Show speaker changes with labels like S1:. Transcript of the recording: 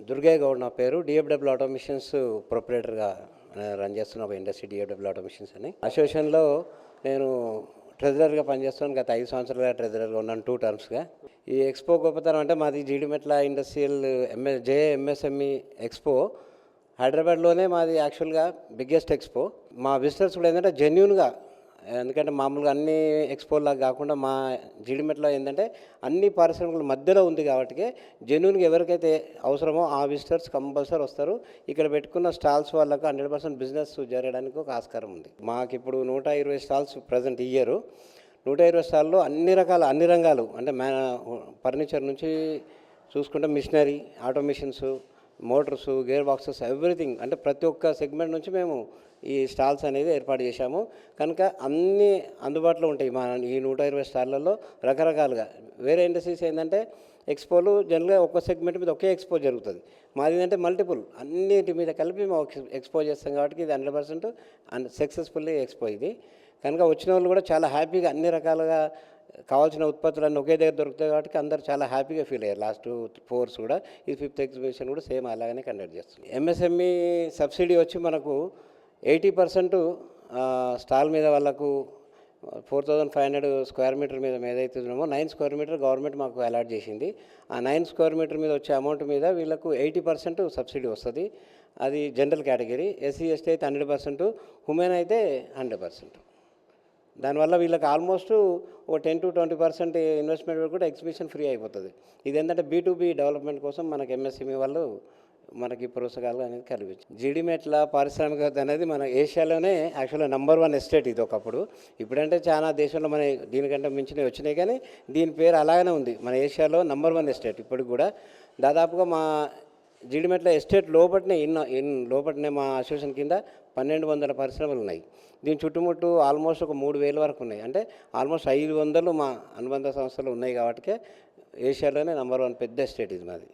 S1: దుర్గయ్య గౌడ్ నా పేరు. DFW ఆటోమిషన్స్ ప్రొపరేటర్గా run చేస్తున్న ఒక ఇండస్ట్రీ డిఎఫ్డబ్ల్యూ ఆటోమిషన్స్ అని. అసోసియేషన్లో నేను ట్రెజరర్గా పనిచేస్తున్నాను గత ఐదు సంవత్సరాలుగా ట్రెజరర్గా ఉన్నాను టూ టర్మ్స్గా ఈ ఎక్స్పో గొప్పతనం అంటే మాది జీడిమెట్ల ఇండస్ట్రియల్ ఎంఎ జే ఎంఎస్ఎంఈ ఎక్స్పో హైదరాబాద్లోనే మాది యాక్చువల్గా బిగ్గెస్ట్ ఎక్స్పో మా విజిటర్స్ కూడా ఏంటంటే జెన్యున్గా ఎందుకంటే మామూలుగా అన్ని ఎక్స్పోలాగా కాకుండా మా జీడిమెట్లో ఏంటంటే అన్ని పారిశ్రామికల మధ్యలో ఉంది కాబట్టి జెన్యున్గా ఎవరికైతే అవసరమో ఆ విజిటర్స్ కంపల్సరీ వస్తారు. ఇక్కడ పెట్టుకున్న స్టాల్స్ వాళ్ళకు హండ్రెడ్ పర్సెంట్ బిజినెస్ జరగడానికి ఒక ఆస్కారం ఉంది. మాకు ఇప్పుడు నూట ఇరవై స్టాల్స్ ప్రజెంట్ ఇయ్యరు. నూట ఇరవై స్టాల్లో అన్ని రకాల అన్ని రంగాలు అంటే మ్యా ఫర్నిచర్ నుంచి చూసుకుంటే machinery automations motors gear boxes everything అంటే ప్రతి ఒక్క సెగ్మెంట్ నుంచి మేము ఈ స్టాల్స్ అనేది ఏర్పాటు చేశాము. కనుక అన్నీ అందుబాటులో ఉంటాయి మా ఈ నూట ఇరవై స్టాళ్ళల్లో రకరకాలుగా. వేరే ఇండస్ట్రీస్ ఏంటంటే ఎక్స్పోలు జనరల్గా ఒక్క సెగ్మెంట్ మీద ఒకే ఎక్స్పో జరుగుతుంది. మాది ఏంటంటే మల్టిపుల్ అన్నిటి మీద కలిపి మేము ఎక్స్పో చేస్తాం కాబట్టి ఇది hundred percent and successfully expo ఇది. కనుక వచ్చిన వాళ్ళు కూడా చాలా హ్యాపీగా అన్ని రకాలుగా కావాల్సిన ఉత్పత్తులన్నీ ఒకే దగ్గర దొరుకుతాయి కాబట్టి అందరూ చాలా హ్యాపీగా ఫీల్ అయ్యారు. లాస్ట్ ఫోర్స్ కూడా ఈ ఫిఫ్త్ ఎగ్జిబిషన్ కూడా సేమ్ అలాగనే కండక్ట్ చేస్తుంది. ఎంఎస్ఎంఈ సబ్సిడీ వచ్చి మనకు ఎయిటీ పర్సెంట్ స్టాల్ మీద వాళ్ళకు four thousand five hundred square metre మీద ఏదైతే ఉన్నామో నైన్ స్క్వేర్ మీటర్ గవర్నమెంట్ మాకు అలాట్ చేసింది. ఆ నైన్ స్క్వేర్ మీటర్ మీద వచ్చే అమౌంట్ మీద వీళ్ళకు ఎయిటీ పర్సెంట్ సబ్సిడీ వస్తుంది. అది జనరల్ కేటగిరీ ఎస్సీ ఎస్టీ అయితే హండ్రెడ్ పర్సెంట్ ఉమెన్ అయితే హండ్రెడ్ పర్సెంట్. దానివల్ల వీళ్ళకి ఆల్మోస్ట్ ఒక ten to twenty percent investment కూడా ఎగ్జిబిషన్ ఫ్రీ అయిపోతుంది. ఇది ఏంటంటే బీ డెవలప్మెంట్ కోసం మనకి ఎంఎస్ఎంఈ వాళ్ళు మనకి ప్రోత్సాహాలు అనేది కలిగించింది జీడిమెట్ల పారిశ్రామికత అనేది మన ఏషియాలోనే యాక్చువల్గా నెంబర్ వన్ ఎస్టేట్ ఇది ఒకప్పుడు. ఇప్పుడంటే చాలా దేశంలో మన దీనికంటే మించినవి వచ్చినాయి కానీ దీని పేరు అలాగనే ఉంది. మన ఏషియాలో నెంబర్ వన్ ఎస్టేట్ ఇప్పటికి కూడా. దాదాపుగా మా జీడిమెట్ల ఎస్టేట్ లోపలనే ఇన్న ఇన్ లోపటనే మా అసోసియేషన్ కింద పన్నెండు వందల పరిశ్రమలు ఉన్నాయి. దీని చుట్టుముట్టు ఆల్మోస్ట్ ఒక మూడు వేల వరకు ఉన్నాయి. అంటే ఆల్మోస్ట్ ఐదు వందలు మా అనుబంధ సంస్థలు ఉన్నాయి కాబట్టి ఏషియాలోనే నెంబర్ వన్ పెద్ద ఎస్టేట్ ఇది మాది.